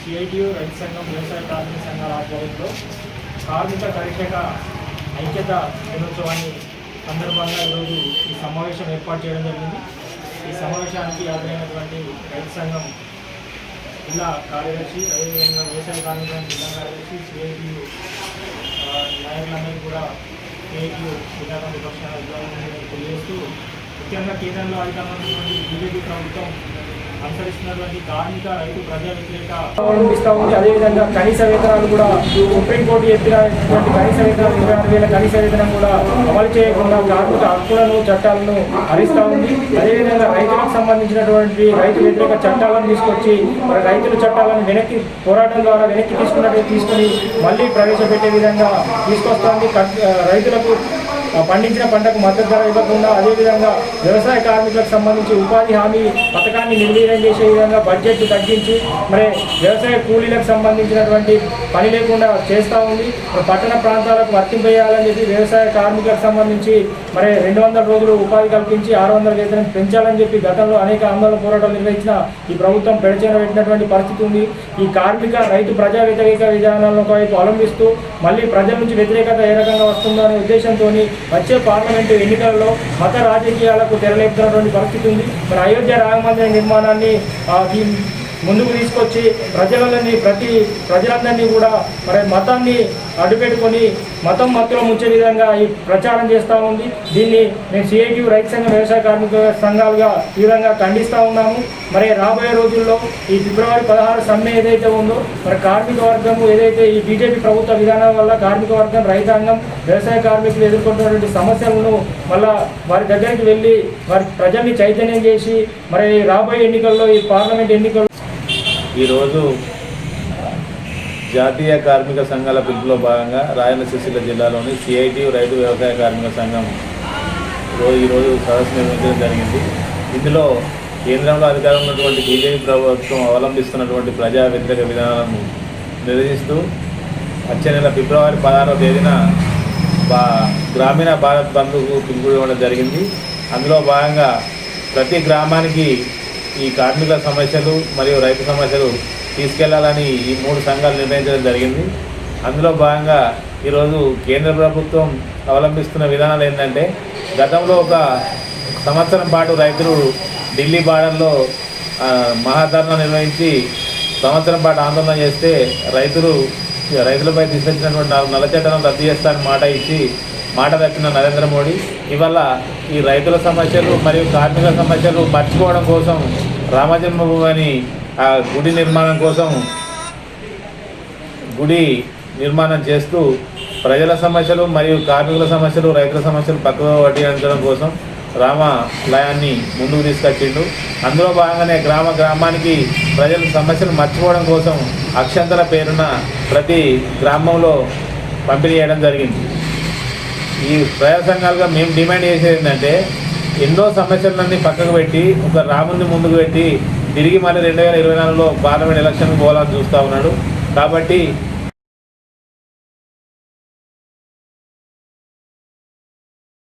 CITU రైతు సంఘం వ్యవసాయ కార్మిక సంఘాల ఆధ్వర్యంలో కార్మిక కరిషక ఐక్యత దినోత్సవాన్ని సందర్భంగా ఈరోజు ఈ సమావేశం ఏర్పాటు చేయడం జరిగింది. ఈ సమావేశానికి హాజరైనటువంటి రైతు సంఘం జిల్లా కార్యదర్శి అదేవిధంగా వ్యవసాయ కార్మిక సంఘం జిల్లా కార్యదర్శి సిఐటియు నాయకులందరికీ కూడా సిఐటియు జిల్లా కమిటీ పక్షాన తెలియజేస్తూ ముఖ్యంగా కేంద్రంలో అధికారంలో బీజేపీ ప్రభుత్వం అనుసరిస్తున్నటువంటి కార్మిక రైతు ప్రజా వ్యతిరేక ఉంది. అదేవిధంగా కనీస వేతనాలు కూడా సుప్రీంకోర్టు చెప్పినటువంటి కనీస వేతనాలు ఇరవై ఆరు వేల కనీస వేతనం కూడా అమలు చేయకుండా కార్మిక హక్కులను చట్టాలను హరిస్తూ ఉంది. అదేవిధంగా రైతులకు సంబంధించినటువంటి రైతు వ్యతిరేక చట్టాలను తీసుకొచ్చి మరి రైతుల చట్టాలను వెనక్కి పోరాటం ద్వారా వెనక్కి తీసుకున్నట్టు తీసుకొని మళ్ళీ ప్రవేశపెట్టే విధంగా తీసుకొస్తోంది రైతులకు పండించిన పంటకు మద్దతు ధర ఇవ్వకుండా అదేవిధంగా వ్యవసాయ కార్మికులకు సంబంధించి ఉపాధి హామీ పథకాన్ని నిర్వీర్యం చేసే విధంగా బడ్జెట్ తగ్గించి మరి వ్యవసాయ కూలీలకు సంబంధించినటువంటి పని లేకుండా చేస్తూ ఉంది. పట్టణ ప్రాంతాలకు వర్తింపజేయాలని చెప్పి వ్యవసాయ కార్మికులకు సంబంధించి మరి రెండు వందల రోజులు ఉపాధి కల్పించి ఆరు వందల వేతనం పెంచాలని చెప్పి గతంలో అనేక ఆందోళన పోరాటాలు నిర్వహించిన ఈ ప్రభుత్వం పెడచేన పెట్టినటువంటి పరిస్థితి ఉంది. ఈ కార్మిక రైతు ప్రజా వ్యతిరేక విధానాలను ఒకవైపు అవలంబిస్తూ మళ్ళీ ప్రజల నుంచి వ్యతిరేకత ఏ రకంగా వస్తుందో అనే ఉద్దేశంతో వచ్చే పార్లమెంటు ఎన్నికలలో మత రాజకీయాలకు తెరలేపుతున్నటువంటి పరిస్థితి ఉంది. మరి అయోధ్య రామ మందిర నిర్మాణాన్ని ముందుకు తీసుకొచ్చి ప్రజలని ప్రతి ప్రజలందరినీ కూడా మరి మతాన్ని అడ్డుపెట్టుకొని మతం మత్తులో ముంచే విధంగా ఈ ప్రచారం చేస్తూ ఉంది. దీన్ని మేము సిఐటి రైతు సంఘం వ్యవసాయ కార్మిక సంఘాలుగా ఈ విధంగా ఖండిస్తూ ఉన్నాము. మరి రాబోయే రోజుల్లో ఈ ఫిబ్రవరి పదహారు సమ్మె ఏదైతే ఉందో మరి కార్మిక వర్గం ఏదైతే ఈ బీజేపీ ప్రభుత్వ విధానం వల్ల కార్మిక వర్గం రైతాంగం వ్యవసాయ కార్మికులు ఎదుర్కొంటున్నటువంటి సమస్యలను మళ్ళా వారి దగ్గరికి వెళ్ళి వారి ప్రజల్ని చైతన్యం చేసి మరి రాబోయే ఎన్నికల్లో ఈ పార్లమెంట్ ఎన్నికల్లో ఈరోజు జాతీయ కార్మిక సంఘాల పిలుపులో భాగంగా రాయలసీమ జిల్లాలోని సిఐటి రైతు వ్యవసాయ కార్మిక సంఘం రోజు ఈరోజు సదస్సు నిర్వహించడం జరిగింది. ఇందులో కేంద్రంలో అధికారంలో ఉన్నటువంటి బీజేపీ ప్రభుత్వం అవలంబిస్తున్నటువంటి ప్రజా వ్యతిరేక విధానాలను నిరసిస్తూ వచ్చే నెల ఫిబ్రవరి పదహారవ తేదీన బా గ్రామీణ భారత్ బంధుకు పిలుపు ఇవ్వడం జరిగింది. అందులో భాగంగా ప్రతి గ్రామానికి ఈ కార్మికుల సమస్యలు మరియు రైతు సమస్యలు తీసుకెళ్ళాలని ఈ మూడు సంఘాలు నిర్ణయించడం జరిగింది. అందులో భాగంగా ఈరోజు కేంద్ర ప్రభుత్వం అవలంబిస్తున్న విధానాలు ఏంటంటే గతంలో ఒక సంవత్సరం పాటు రైతులు ఢిల్లీ బార్డర్లో మహాధరణ నిర్వహించి సంవత్సరం పాటు ఆందోళన చేస్తే రైతులు రైతులపై తీసుకొచ్చినటువంటి నాలుగు నల్ల చట్టాలను రద్దు చేస్తారని మాట ఇచ్చి మాట తప్పిన నరేంద్ర మోడీ. ఇవల్ల ఈ రైతుల సమస్యలు మరియు కార్మికుల సమస్యలు మర్చిపోవడం కోసం రామజన్మభూమి ఆ గుడి నిర్మాణం కోసం గుడి నిర్మాణం చేస్తూ ప్రజల సమస్యలు మరియు కార్మికుల సమస్యలు రైతుల సమస్యలు పక్కకు పట్టించడం కోసం రామాలయాన్ని ముందుకు తీసుకొచ్చిండు. అందులో భాగంగానే గ్రామ గ్రామానికి ప్రజల సమస్యలు మర్చిపోవడం కోసం అక్షంతల పేరున ప్రతి గ్రామంలో పంపిణీ చేయడం జరిగింది. ఈ ప్రజా సంఘాలుగా మేము డిమాండ్ చేసేది ఏంటంటే ఎన్నో సమస్యలన్నీ పక్కకు పెట్టి ఒక రాముని ముందుకు పెట్టి తిరిగి మళ్ళీ రెండు వేల ఇరవై నాలుగులో పార్లమెంట్ ఎలక్షన్ పోవాలని చూస్తూ ఉన్నాడు. కాబట్టి